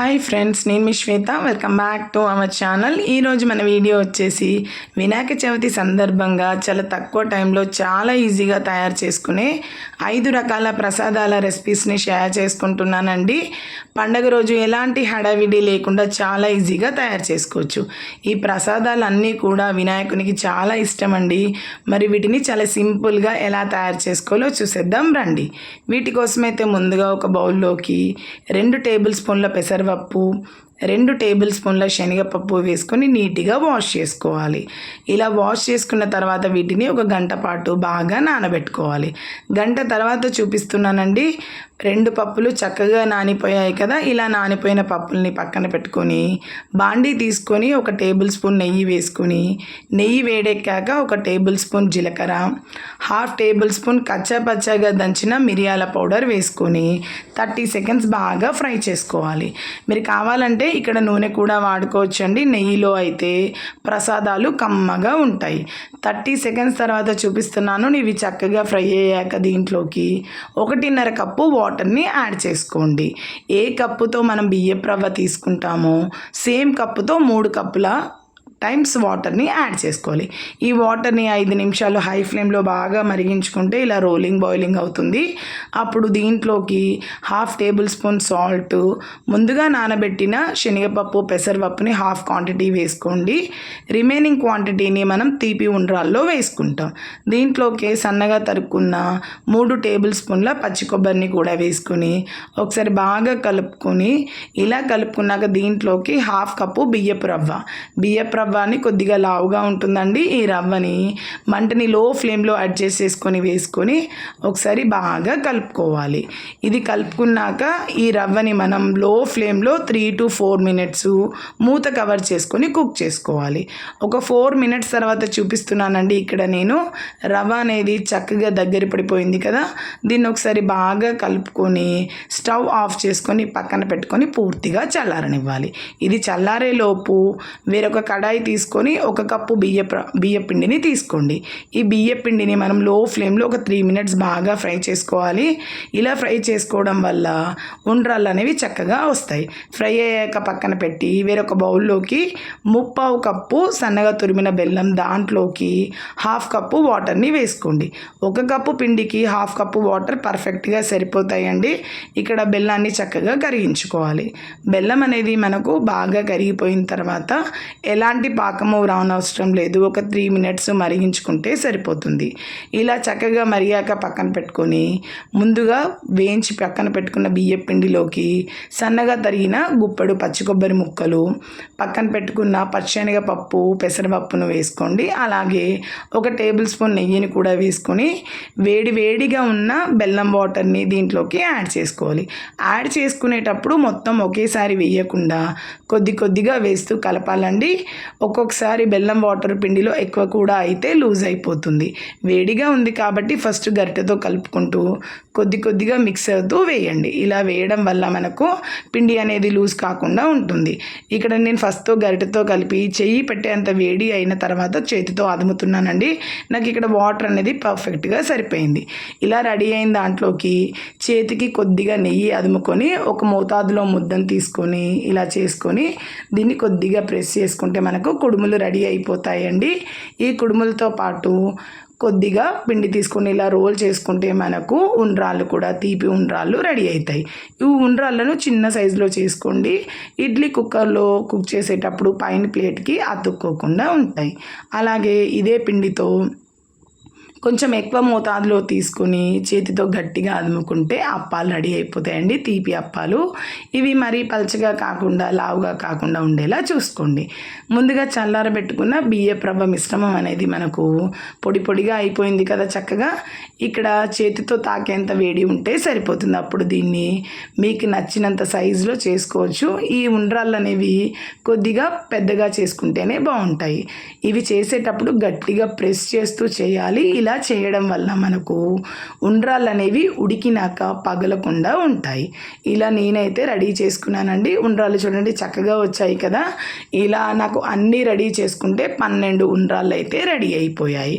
Hi friends నేను మీ Shweta. Welcome back to our channel ఈరోజు మన వీడియో వచ్చేసి వినాయక చవితి సందర్భంగా చాలా తక్కువ టైంలో చాలా ఈజీగా తయారు చేసుకునే ఐదు రకాల ప్రసాదాల రెసిపీస్ని షేర్ చేసుకుంటున్నానండి. పండగ రోజు ఎలాంటి హడావిడి లేకుండా చాలా ఈజీగా తయారు చేసుకోవచ్చు. ఈ ప్రసాదాలన్నీ కూడా వినాయకునికి చాలా ఇష్టం అండి మరి వీటిని చాలా సింపుల్గా ఎలా తయారు చేసుకోవాలో చూసేద్దాం రండి. వీటి కోసమైతే ముందుగా ఒక బౌల్లోకి రెండు టేబుల్ స్పూన్ల Liverpool రెండు టేబుల్ స్పూన్ల శనగపప్పు వేసుకొని నీట్గా వాష్ చేసుకోవాలి. ఇలా వాష్ చేసుకున్న తర్వాత వీటిని ఒక గంట పాటు బాగా నానబెట్టుకోవాలి. గంట తర్వాత చూపిస్తున్నానండి రెండు పప్పులు చక్కగా నానిపోయాయి కదా ఇలా నానిపోయిన పప్పుల్ని పక్కన పెట్టుకొని బాండీ తీసుకొని ఒక టేబుల్ స్పూన్ నెయ్యి వేసుకొని నెయ్యి వేడెక్కాక ఒక టేబుల్ స్పూన్ జీలకర్ర హాఫ్ టేబుల్ స్పూన్ కచ్చా పచ్చగా దంచిన మిరియాల పౌడర్ వేసుకొని థర్టీ సెకండ్స్ బాగా ఫ్రై చేసుకోవాలి. మీరు కావాలంటే ఇక్కడ నూనె కూడా వాడుకోవచ్చండి. నెయ్యిలో అయితే ప్రసాదాలు కమ్మగా ఉంటాయి. థర్టీ సెకండ్స్ తర్వాత చూపిస్తున్నాను. ఇవి చక్కగా ఫ్రై అయ్యాక దీంట్లోకి ఒకటిన్నర కప్పు వాటర్ని యాడ్ చేసుకోండి. ఏ కప్పుతో మనం బియ్యప్రవ్వ తీసుకుంటామో సేమ్ కప్పుతో మూడు కప్పుల టైమ్స్ వాటర్ని యాడ్ చేసుకోవాలి. ఈ వాటర్ని ఐదు నిమిషాలు హై ఫ్లేమ్లో బాగా మరిగించుకుంటే ఇలా రోలింగ్ బాయిలింగ్ అవుతుంది. అప్పుడు దీంట్లోకి హాఫ్ టేబుల్ స్పూన్ సాల్ట్ ముందుగా నానబెట్టిన శనగపప్పు పెసరపప్పుని హాఫ్ క్వాంటిటీ వేసుకోండి. రిమైనింగ్ క్వాంటిటీని మనం తీపి ఉండ్రాల్లో వేసుకుంటాం. దీంట్లోకి సన్నగా తరుక్కున్న మూడు టేబుల్ స్పూన్ల పచ్చి కొబ్బరిని కూడా వేసుకొని ఒకసారి బాగా కలుపుకొని ఇలా కలుపుకున్నాక దీంట్లోకి హాఫ్ కప్పు బియ్యపు రవ్వ. బియ్యపు రవ్వ రవ్వని కొద్దిగా లావుగా ఉంటుందండి. ఈ రవ్వని మంటని లో ఫ్లేమ్లో అడ్జస్ట్ చేసుకొని వేసుకొని ఒకసారి బాగా కలుపుకోవాలి. ఇది కలుపుకున్నాక ఈ రవ్వని మనం లో ఫ్లేమ్లో త్రీ టు ఫోర్ మినిట్స్ మూత కవర్ చేసుకొని కుక్ చేసుకోవాలి. ఒక ఫోర్ మినిట్స్ తర్వాత చూపిస్తున్నానండి. ఇక్కడ నేను రవ్వ అనేది చక్కగా దగ్గర పడిపోయింది కదా. దీన్ని ఒకసారి బాగా కలుపుకొని స్టవ్ ఆఫ్ చేసుకొని పక్కన పెట్టుకొని పూర్తిగా చల్లారనివ్వాలి. ఇది చల్లారే లోపు వేరొక కడాయి తీసుకొని ఒక కప్పు బియ్య బియ్య పిండిని తీసుకోండి. ఈ బియ్య పిండిని మనం లో ఫ్లేమ్లో ఒక త్రీ మినిట్స్ బాగా ఫ్రై చేసుకోవాలి. ఇలా ఫ్రై చేసుకోవడం వల్ల ఉండ్రాళ్ళు అనేవి చక్కగా వస్తాయి. ఫ్రై అయ్యాక పక్కన పెట్టి వేరొక బౌల్లోకి ముప్పావు కప్పు సన్నగా తురిమిన బెల్లం దాంట్లోకి హాఫ్ కప్పు వాటర్ని వేసుకోండి. ఒక కప్పు పిండికి హాఫ్ కప్పు వాటర్ పర్ఫెక్ట్గా సరిపోతాయండి. ఇక్కడ బెల్లాన్ని చక్కగా కరిగించుకోవాలి. బెల్లం అనేది మనకు బాగా కరిగిపోయిన తర్వాత ఎలాంటి పాకము రానవసరం లేదు. ఒక త్రీ మినిట్స్ మరిగించుకుంటే సరిపోతుంది. ఇలా చక్కగా మరిగాక పక్కన పెట్టుకొని ముందుగా వేయించి పక్కన పెట్టుకున్న బియ్య పిండిలోకి సన్నగా తరిగిన గుప్పెడు పచ్చి కొబ్బరి ముక్కలు పక్కన పెట్టుకున్న పచ్చనిగ పప్పు పెసరపప్పును వేసుకోండి. అలాగే ఒక టేబుల్ స్పూన్ నెయ్యిని కూడా వేసుకొని వేడి వేడిగా ఉన్న బెల్లం వాటర్ని దీంట్లోకి యాడ్ చేసుకోవాలి. యాడ్ చేసుకునేటప్పుడు మొత్తం ఒకేసారి వేయకుండా కొద్ది కొద్దిగా వేస్తూ కలపాలండి. ఒక్కొక్కసారి బెల్లం వాటర్ పిండిలో ఎక్కువ కూడా అయితే లూజ్ అయిపోతుంది. వేడిగా ఉంది కాబట్టి ఫస్ట్ గరిటెతో కలుపుకుంటూ కొద్ది కొద్దిగా మిక్స్ అవుతూ వేయండి. ఇలా వేయడం వల్ల మనకు పిండి అనేది లూజ్ కాకుండా ఉంటుంది. ఇక్కడ నేను ఫస్ట్ గరిటెతో కలిపి చెయ్యి పెట్టేంత వేడి అయిన తర్వాత చేతితో అదుముతున్నానండి. నాకు ఇక్కడ వాటర్ అనేది పర్ఫెక్ట్గా సరిపోయింది. ఇలా రెడీ అయిన దాంట్లోకి చేతికి కొద్దిగా నెయ్యి అదుముకొని ఒక మోతాదులో ముద్దను తీసుకొని ఇలా చేసుకొని దీన్ని కొద్దిగా ప్రెస్ చేసుకుంటే మనకు కుడుములు రెడీ అయిపోతాయండి. ఈ కుడుములతో పాటు కొద్దిగా పిండి తీసుకొని ఇలా రోల్ చేసుకుంటే మనకు ఉండ్రాళ్ళు కూడా తీపి ఉండ్రాళ్ళు రెడీ అవుతాయి ఈ ఉండ్రాళ్ళను చిన్న సైజులో చేసుకోండి. ఇడ్లీ కుక్కర్లో కుక్ చేసేటప్పుడు పైన ప్లేట్కి అతుక్కోకుండా ఉంటాయి. అలాగే ఇదే పిండితో కొంచెం ఎక్కువ మోతాదులో తీసుకుని చేతితో గట్టిగా అదుముకుంటే అప్పాలు రెడీ అయిపోతాయండి. తీపి అప్పాలు. ఇవి మరీ పలచగా కాకుండా లావుగా కాకుండా ఉండేలా చూసుకోండి. ముందుగా చల్లారబెట్టుకున్న బియ్య ప్రభ మిశ్రమం అనేది మనకు పొడి పొడిగా అయిపోయింది కదా చక్కగా. ఇక్కడ చేతితో తాకేంత వేడి ఉంటే సరిపోతుంది. అప్పుడు దీన్ని మీకు నచ్చినంత సైజులో చేసుకోవచ్చు. ఈ ఉండ్రాళ్ళు అనేవి కొద్దిగా పెద్దగా చేసుకుంటేనే బాగుంటాయి. ఇవి చేసేటప్పుడు గట్టిగా ప్రెస్ చేస్తూ చేయాలి. ఇలా ఇలా చేయడం వల్ల మనకు ఉండ్రాళ్ళు అనేవి ఉడికినాక పగలకుండా ఉంటాయి. ఇలా నేనైతే రెడీ చేసుకున్నానండి. ఉండ్రాళ్ళు చూడండి చక్కగా వచ్చాయి కదా. ఇలా నాకు అన్నీ రెడీ చేసుకుంటే పన్నెండు ఉండ్రాళ్ళు అయితే రెడీ అయిపోయాయి.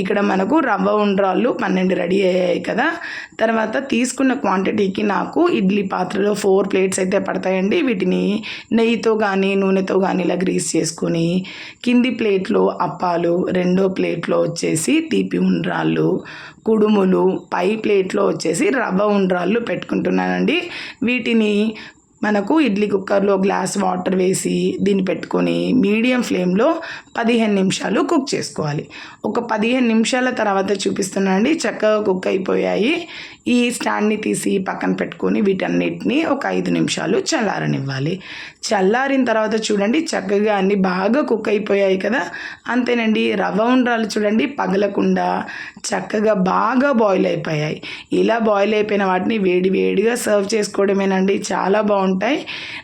ఇక్కడ మనకు రవ్వ ఉండ్రాళ్ళు పన్నెండు రెడీ అయ్యాయి కదా. తర్వాత తీసుకున్న క్వాంటిటీకి నాకు ఇడ్లీ పాత్రలో ఫోర్ ప్లేట్స్ అయితే పడతాయండి. వీటిని నెయ్యితో కానీ నూనెతో కానీ ఇలా గ్రీస్ చేసుకొని కింది ప్లేట్లో అప్పాలు రెండో ప్లేట్లో వచ్చేసి తీపి ఉండ్రాళ్ళు కుడుములు పై ప్లేట్లో వచ్చేసి రవ్వ ఉండ్రాళ్ళు పెట్టుకుంటున్నానండి. వీటిని మనకు ఇడ్లీ కుక్కర్లో గ్లాస్ వాటర్ వేసి దీన్ని పెట్టుకొని మీడియం ఫ్లేమ్లో పదిహేను నిమిషాలు కుక్ చేసుకోవాలి. ఒక పదిహేను నిమిషాల తర్వాత చూపిస్తున్నానండి చక్కగా కుక్ అయిపోయాయి. ఈ స్టాండ్ని తీసి పక్కన పెట్టుకొని వీటన్నిటిని ఒక ఐదు నిమిషాలు చల్లారనివ్వాలి. చల్లారిన తర్వాత చూడండి చక్కగా అన్ని బాగా కుక్ అయిపోయాయి కదా. అంతేనండి రవ్వ ఉండ్రాలు చూడండి పగలకుండా చక్కగా బాగా బాయిల్ అయిపోయాయి. ఇలా బాయిల్ అయిపోయిన వాటిని వేడి వేడిగా సర్వ్ చేసుకోవడమేనండి చాలా బాగుంటాయి.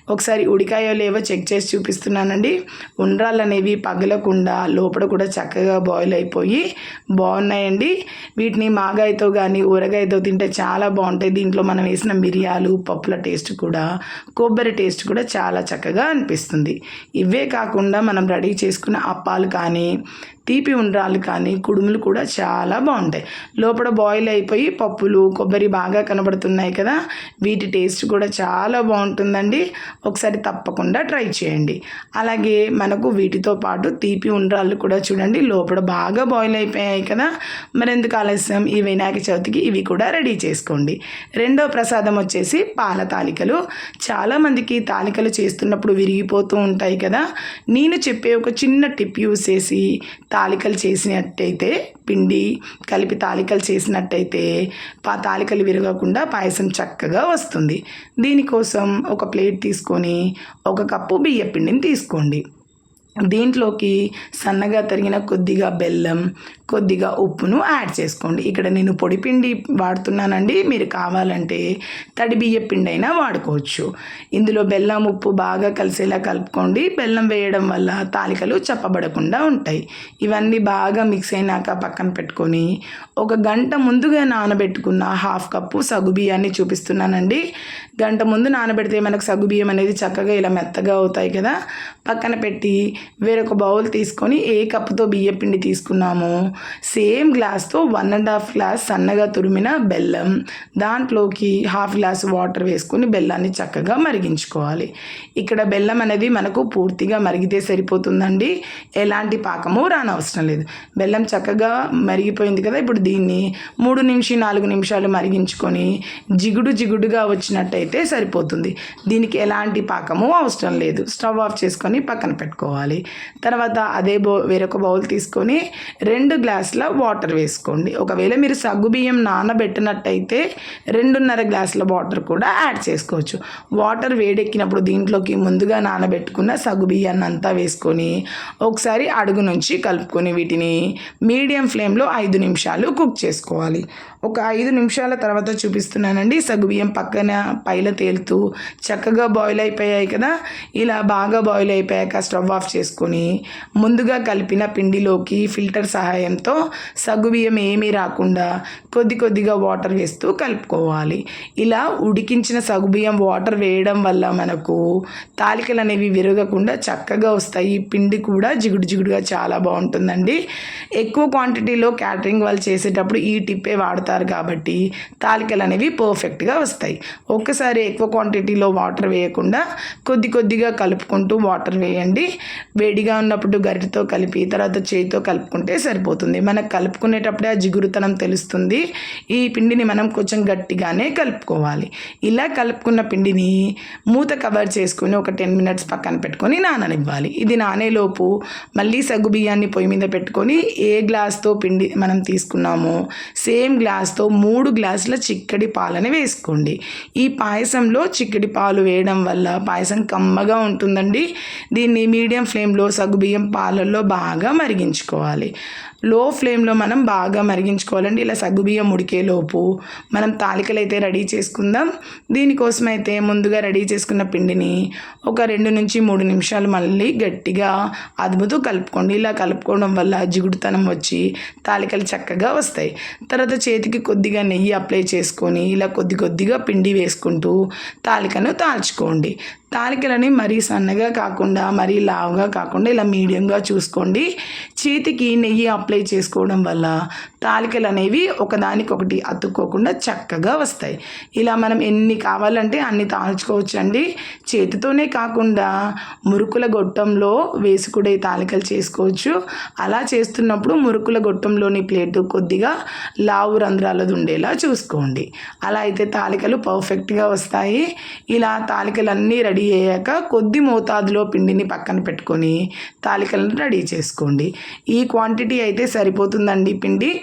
ఒకసారి ఉడికాయో లేవో చెక్ చేసి చూపిస్తున్నానండి. ఉండ్రాలు అనేవి పగలకుండా లోపల కూడా చక్కగా బాయిల్ అయిపోయి బాగున్నాయండి. వీటిని మాగాయతో కానీ ఊరగాయతో తింటే చాలా బాగుంటాయి. దీంట్లో మనం వేసిన మిరియాలు పప్పుల టేస్ట్ కూడా కొబ్బరి టేస్ట్ కూడా చాలా చక్కగా అనిపిస్తుంది. ఇవే కాకుండా మనం రెడీ చేసుకున్న అప్పాలు కానీ తీపి ఉండ్రాలు కానీ కుడుములు కూడా చాలా బాగుంటాయి. లోపల బాయిల్ అయిపోయి పప్పులు కొబ్బరి బాగా కనబడుతున్నాయి కదా వీటి టేస్ట్ కూడా చాలా బాగుంటుందండి. ఒకసారి తప్పకుండా ట్రై చేయండి. అలాగే మనకు వీటితో పాటు తీపి ఉండ్రాళ్ళు కూడా చూడండి లోపల బాగా బాయిల్ అయిపోయాయి కదా. మరెందుకు ఆలస్యం? ఈ వినాయక చవితికి ఇవి కూడా రెడీ చేసుకోండి. రెండో ప్రసాదం వచ్చేసి పాల తాలికలు. చాలామందికి తాలికలు చేస్తున్నప్పుడు విరిగిపోతూ ఉంటాయి కదా. నేను చెప్పే ఒక చిన్న టిప్ యూస్ చేసి తాలికలు చేసినట్టయితే పిండి కలిపి తాలికలు చేసినట్టయితే పా తాలికలు విరగకుండా పాయసం చక్కగా వస్తుంది. దీనికోసం ఒక ప్లేట్ తీసుకొని ఒక కప్పు బియ్య పిండిని తీసుకోండి. దీంట్లోకి సన్నగా తరిగిన కొద్దిగా బెల్లం కొద్దిగా ఉప్పును యాడ్ చేసుకోండి. ఇక్కడ నేను పొడి పిండి వాడుతున్నానండి. మీరు కావాలంటే తడి బియ్య పిండి అయినా వాడుకోవచ్చు. ఇందులో బెల్లం ఉప్పు బాగా కలిసేలా కలుపుకోండి. బెల్లం వేయడం వల్ల తాలికలు చప్పబడకుండా ఉంటాయి. ఇవన్నీ బాగా మిక్స్ అయినాక పక్కన పెట్టుకొని ఒక గంట ముందుగా నానబెట్టుకున్న హాఫ్ కప్పు సగు బియ్యాన్ని చూపిస్తున్నానండి. గంట ముందు నానబెడితే మనకు సగ్గు బియ్యం అనేది చక్కగా ఇలా మెత్తగా అవుతాయి కదా పక్కన పెట్టి వేరొక బౌల్ తీసుకొని ఏ కప్పుతో బియ్య పిండి తీసుకున్నామో సేమ్ గ్లాస్తో వన్ అండ్ హాఫ్ గ్లాస్ సన్నగా తురిమిన బెల్లం దాంట్లోకి హాఫ్ గ్లాస్ వాటర్ వేసుకొని బెల్లాన్ని చక్కగా మరిగించుకోవాలి. ఇక్కడ బెల్లం అనేది మనకు పూర్తిగా మరిగితే సరిపోతుందండి ఎలాంటి పాకము రానవసరం లేదు. బెల్లం చక్కగా మరిగిపోయింది కదా ఇప్పుడు దీన్ని మూడు నిమిషం నాలుగు నిమిషాలు మరిగించుకొని జిగుడు జిగుడుగా వచ్చినట్టయితే సరిపోతుంది. దీనికి ఎలాంటి పాకము అవసరం లేదు. స్టవ్ ఆఫ్ చేసుకొని పక్కన పెట్టుకోవాలి. తర్వాత అదే బౌ వేరొక బౌల్ తీసుకొని రెండు గ్లాసుల వాటర్ వేసుకోండి. ఒకవేళ మీరు సగ్గు బియ్యం నానబెట్టినట్టయితే రెండున్నర గ్లాసుల వాటర్ కూడా యాడ్ చేసుకోవచ్చు. వాటర్ వేడెక్కినప్పుడు దీంట్లోకి ముందుగా నానబెట్టుకున్న సగ్గు బియ్యాన్ని అంతా వేసుకొని ఒకసారి అడుగు నుంచి కలుపుకొని వీటిని మీడియం ఫ్లేమ్లో ఐదు నిమిషాలు కుక్ చేసుకోవాలి. ఒక ఐదు నిమిషాల తర్వాత చూపిస్తున్నానండి. సగ్గుబియ్యం పక్కన పై పైల తేలుతూ చక్కగా బాయిల్ అయిపోయాయి కదా? ఇలా బాగా బాయిల్ అయిపోయాక స్టవ్ ఆఫ్ చేసుకొని ముందుగా కలిపిన పిండిలోకి ఫిల్టర్ సహాయంతో సగ్గుబియ్యం ఏమీ రాకుండా కొద్ది కొద్దిగా వాటర్ వేస్తూ కలుపుకోవాలి. ఇలా ఉడికించిన సగ్గుబియ్యం వాటర్ వేయడం వల్ల మనకు తాలికలు అనేవి విరగకుండా చక్కగా వస్తాయి. పిండి కూడా జిగుడు జిగుడుగా చాలా బాగుంటుందండి. ఎక్కువ క్వాంటిటీలో క్యాటరింగ్ వాళ్ళు చేసేటప్పుడు ఈ టిప్పే వాడతారు కాబట్టి తాలికలు అనేవి పర్ఫెక్ట్గా వస్తాయి. ఒక్కసారి ఎక్కువ క్వాంటిటీలో వాటర్ వేయకుండా కొద్ది కొద్దిగా కలుపుకుంటూ వాటర్ వేయండి. వేడిగా ఉన్నప్పుడు గరిటతో కలిపి తర్వాత చేతితో కలుపుకుంటే సరిపోతుంది. మనకు కలుపుకునేటప్పుడే ఆ జిగురుతనం తెలుస్తుంది. ఈ పిండిని మనం కొంచెం గట్టిగానే కలుపుకోవాలి. ఇలా కలుపుకున్న పిండిని మూత కవర్ చేసుకుని ఒక టెన్ మినిట్స్ పక్కన పెట్టుకొని నాననివ్వాలి. ఇది నానేలోపు మళ్ళీ సగ్గు బియ్యాన్ని పొయ్యి మీద పెట్టుకొని ఏ గ్లాస్తో పిండి మనం తీసుకున్నామో సేమ్ గ్లాస్తో మూడు గ్లాసుల చిక్కడి పాలని వేసుకోండి. ఈ పాయసంలో చిక్కడి పాలు వేయడం వల్ల పాయసం కమ్మగా ఉంటుందండి. దీన్ని మీడియం ఫ్లేమ్లో సగ్గుబియ్యం పాలల్లో బాగా మరిగించుకోవాలి. లో ఫ్లేమ్లో మనం బాగా మరిగించుకోవాలండి. ఇలా సగ్గుబియ్యం ఉడికేలోపు మనం తాలికలు అయితే రెడీ చేసుకుందాం. దీనికోసం అయితే ముందుగా రెడీ చేసుకున్న పిండిని ఒక రెండు నుంచి మూడు నిమిషాలు మళ్ళీ గట్టిగా అదుముతూ కలుపుకోండి. ఇలా కలుపుకోవడం వల్ల జిగుడుతనం వచ్చి తాలికలు చక్కగా వస్తాయి. తర్వాత చేతికి కొద్దిగా నెయ్యి అప్లై చేసుకొని ఇలా కొద్ది కొద్దిగా పిండి వేసుకుంటూ తాలికను తాల్చుకోండి. తాలికలని మరీ సన్నగా కాకుండా మరీ లావుగా కాకుండా ఇలా మీడియంగా చూసుకోండి. చేతికి నెయ్యి అప్లై చేసుకోవడం వల్ల తాలికలు అనేవి ఒకదానికొకటి అతుక్కోకుండా చక్కగా వస్తాయి. ఇలా మనం ఎన్ని కావాలంటే అన్ని తాల్చుకోవచ్చు అండి చేతితోనే కాకుండా మురుకుల గొట్టంలో వేసి కూడా ఈ తాలికలు చేసుకోవచ్చు. అలా చేస్తున్నప్పుడు మురుకుల గొట్టంలోని ప్లేటు కొద్దిగా లావు రంధ్రాలది ఉండేలా చూసుకోండి. అలా అయితే తాలికలు పర్ఫెక్ట్గా వస్తాయి. ఇలా తాలికలన్నీ రెడీ అయ్యాక కొద్ది మోతాదులో పిండిని పక్కన పెట్టుకొని తాలికలను రెడీ చేసుకోండి. ఈ క్వాంటిటీ అయితే సరిపోతుందండి పిండి.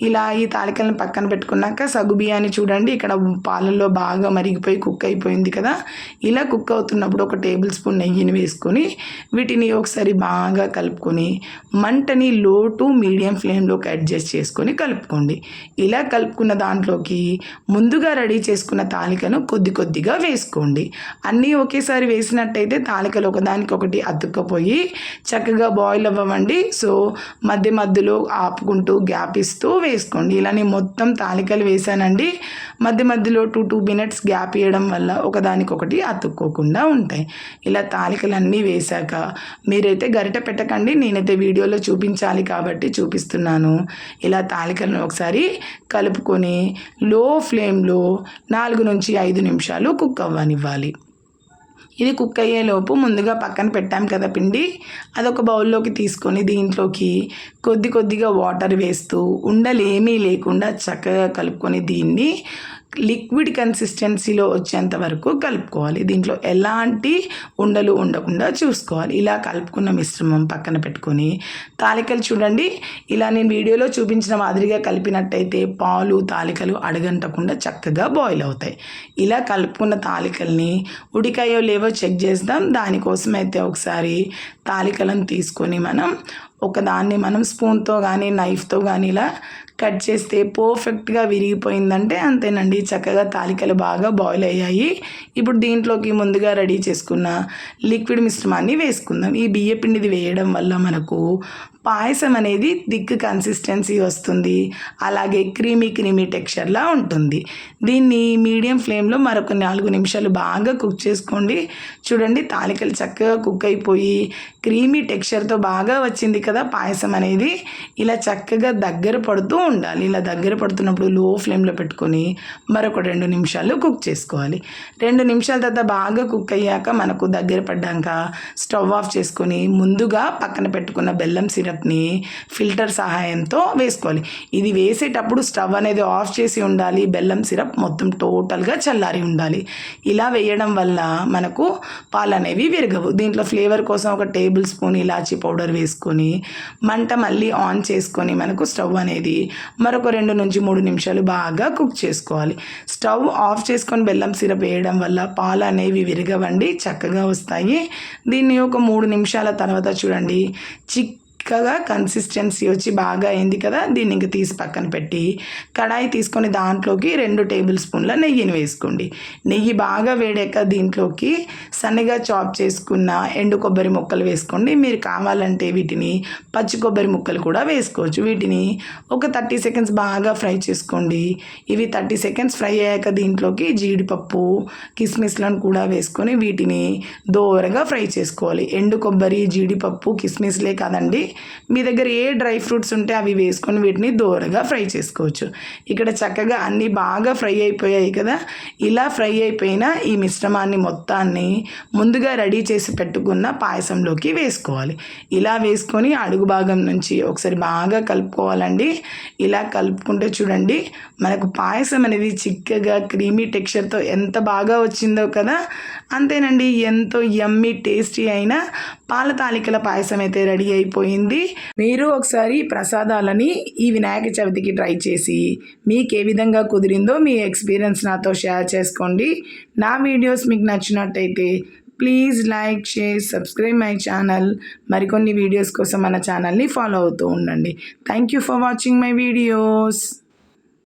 ఇలా ఈ తాలికలను పక్కన పెట్టుకున్నాక సగ్గు బియ్యాన్ని చూడండి. ఇక్కడ పాలల్లో బాగా మరిగిపోయి కుక్ అయిపోయింది కదా. ఇలా కుక్ అవుతున్నప్పుడు ఒక టేబుల్ స్పూన్ నెయ్యిని వేసుకొని వీటిని ఒకసారి బాగా కలుపుకొని మంటని లో టు మీడియం ఫ్లేమ్లోకి అడ్జస్ట్ చేసుకొని కలుపుకోండి. ఇలా కలుపుకున్న దాంట్లోకి ముందుగా రెడీ చేసుకున్న తాలికను కొద్ది కొద్దిగా వేసుకోండి. అన్నీ ఒకేసారి వేసినట్టయితే తాలికలు ఒకదానికొకటి అతుక్కపోయి చక్కగా బాయిల్ అవ్వండి సో మధ్య మధ్యలో ఆపుకుంటూ గ్యాప్ ఇస్తూ వేసుకోండి. ఇలా నేను మొత్తం తాలికలు వేసానండి. మధ్య మధ్యలో టూ టూ మినిట్స్ గ్యాప్ ఇవ్వడం వల్ల ఒకదానికొకటి అతుక్కోకుండా ఉంటాయి. ఇలా తాలికలన్నీ వేశాక మీరైతే గరిట పెట్టకండి. నేనైతే వీడియోలో చూపించాలి కాబట్టి చూపిస్తున్నాను. ఇలా తాలికలను ఒకసారి కలుపుకొని లో ఫ్లేమ్లో నాలుగు నుంచి ఐదు నిమిషాలు కుక్ అవ్వనివ్వాలి. ఇది కుక్ అయ్యేలోపు ముందుగా పక్కన పెట్టాం కదా పిండి. అదొక బౌల్లోకి తీసుకొని దీంట్లోకి కొద్ది కొద్దిగా వాటర్ వేస్తూ ఉండలేమీ లేకుండా చక్కగా కలుపుకొని దీన్ని లిక్విడ్ కన్సిస్టెన్సీలో వచ్చేంత వరకు కలుపుకోవాలి. దీంట్లో ఎలాంటి ఉండలు ఉండకుండా చూసుకోవాలి. ఇలా కలుపుకున్న మిశ్రమం పక్కన పెట్టుకొని తాలికలు చూడండి. ఇలా నేను వీడియోలో చూపించిన మాదిరిగా కలిపినట్టయితే పాలు తాలికలు అడగంటకుండా చక్కగా బాయిల్ అవుతాయి. ఇలా కలుపుకున్న తాలికల్ని ఉడికాయో లేవో చెక్ చేద్దాం. దానికోసం అయితే ఒకసారి తాలికలను తీసుకొని మనం ఒకదాన్ని మనం స్పూన్తో కానీ నైఫ్తో కానీ ఇలా కట్ చేస్తే పర్ఫెక్ట్గా విరిగిపోయిందంటే అంతేనండి. చక్కగా తాలికలు బాగా బాయిల్ అయ్యాయి. ఇప్పుడు దీంట్లోకి ముందుగా రెడీ చేసుకున్న లిక్విడ్ మిశ్రమాన్ని వేసుకుందాం. ఈ బియ్య పిండిది వేయడం వల్ల మనకు పాయసం అనేది థిక్ కన్సిస్టెన్సీ వస్తుంది. అలాగే క్రీమీ క్రీమీ టెక్స్చర్లా ఉంటుంది. దీన్ని మీడియం ఫ్లేమ్లో మరొక నాలుగు నిమిషాలు బాగా కుక్ చేసుకోండి. చూడండి తాలికలు చక్కగా కుక్ అయిపోయి క్రీమీ టెక్స్చర్తో బాగా వచ్చింది కదా పాయసం అనేది. ఇలా చక్కగా దగ్గర పడుతూ ఉండాలి. ఇలా దగ్గర పడుతున్నప్పుడు లో ఫ్లేమ్లో పెట్టుకొని మరొక రెండు నిమిషాలు కుక్ చేసుకోవాలి. రెండు నిమిషాల తర్వాత బాగా కుక్ అయ్యాక మనకు దగ్గర పడ్డాక స్టవ్ ఆఫ్ చేసుకొని ముందుగా పక్కన పెట్టుకున్న బెల్లం సిరప్ సిరప్ని ఫిల్టర్ సహాయంతో వేసుకోవాలి. ఇది వేసేటప్పుడు స్టవ్ అనేది ఆఫ్ చేసి ఉండాలి. బెల్లం సిరప్ మొత్తం టోటల్గా చల్లారి ఉండాలి. ఇలా వేయడం వల్ల మనకు పాలు అనేవి విరగవు. దీంట్లో ఫ్లేవర్ కోసం ఒక టేబుల్ స్పూన్ ఇలాచీ పౌడర్ వేసుకొని మంట మళ్ళీ ఆన్ చేసుకొని మనకు స్టవ్ అనేది మరొక రెండు నుంచి మూడు నిమిషాలు బాగా కుక్ చేసుకోవాలి. స్టవ్ ఆఫ్ చేసుకొని బెల్లం సిరప్ వేయడం వల్ల పాలు అనేవి విరగవండి చక్కగా వస్తాయి. దీన్ని ఒక మూడు నిమిషాల తర్వాత చూడండి. చిక్ చిక్కగా కన్సిస్టెన్సీ వచ్చి బాగా అయింది కదా దీన్ని ఇంక తీసి పక్కన పెట్టి కడాయి తీసుకొని దాంట్లోకి రెండు టేబుల్ స్పూన్ల నెయ్యిని వేసుకోండి. నెయ్యి బాగా వేడాక దీంట్లోకి సన్నగా చాప్ చేసుకున్న ఎండు కొబ్బరి ముక్కలు వేసుకోండి. మీరు కావాలంటే వీటిని పచ్చి కొబ్బరి ముక్కలు కూడా వేసుకోవచ్చు. వీటిని ఒక థర్టీ సెకండ్స్ బాగా ఫ్రై చేసుకోండి. ఇవి థర్టీ సెకండ్స్ ఫ్రై అయ్యాక దీంట్లోకి జీడిపప్పు కిస్మిస్లను కూడా వేసుకొని వీటిని దోరగా ఫ్రై చేసుకోవాలి. ఎండు కొబ్బరి జీడిపప్పు కిస్మిస్లే కాదండి మీ దగ్గర ఏ డ్రై ఫ్రూట్స్ ఉంటే అవి వేసుకొని వీటిని దోరగా ఫ్రై చేసుకోవచ్చు. ఇక్కడ చక్కగా అన్నీ బాగా ఫ్రై అయిపోయాయి కదా? ఇలా ఫ్రై అయిపోయిన ఈ మిశ్రమాన్ని మొత్తాన్ని ముందుగా రెడీ చేసి పెట్టుకున్న పాయసంలోకి వేసుకోవాలి. ఇలా వేసుకొని అడుగు భాగం నుంచి ఒకసారి బాగా కలుపుకోవాలండి. ఇలా కలుపుకుంటే చూడండి మనకు పాయసం అనేది చిక్కగా క్రీమీ టెక్స్చర్తో ఎంత బాగా వచ్చిందో కదా? అంతేనండి ఎంతో యమ్మీ టేస్టీ అయిన పాల తాలికల పాయసం అయితే రెడీ అయిపోయింది. చేయండి మీరు ఒకసారి ప్రసాదాలని ఈ వినాయక చవితికి ట్రై చేసి మీకు ఏ విధంగా కుదిరిందో మీ ఎక్స్పీరియన్స్ నాతో షేర్ చేసుకోండి. నా వీడియోస్ మీకు నచ్చినట్టయితే please like share subscribe my channel. మరికొన్ని వీడియోస్ కోసం మన ఛానల్ని ఫాలో అవుతూ ఉండండి. Thank you for watching my videos.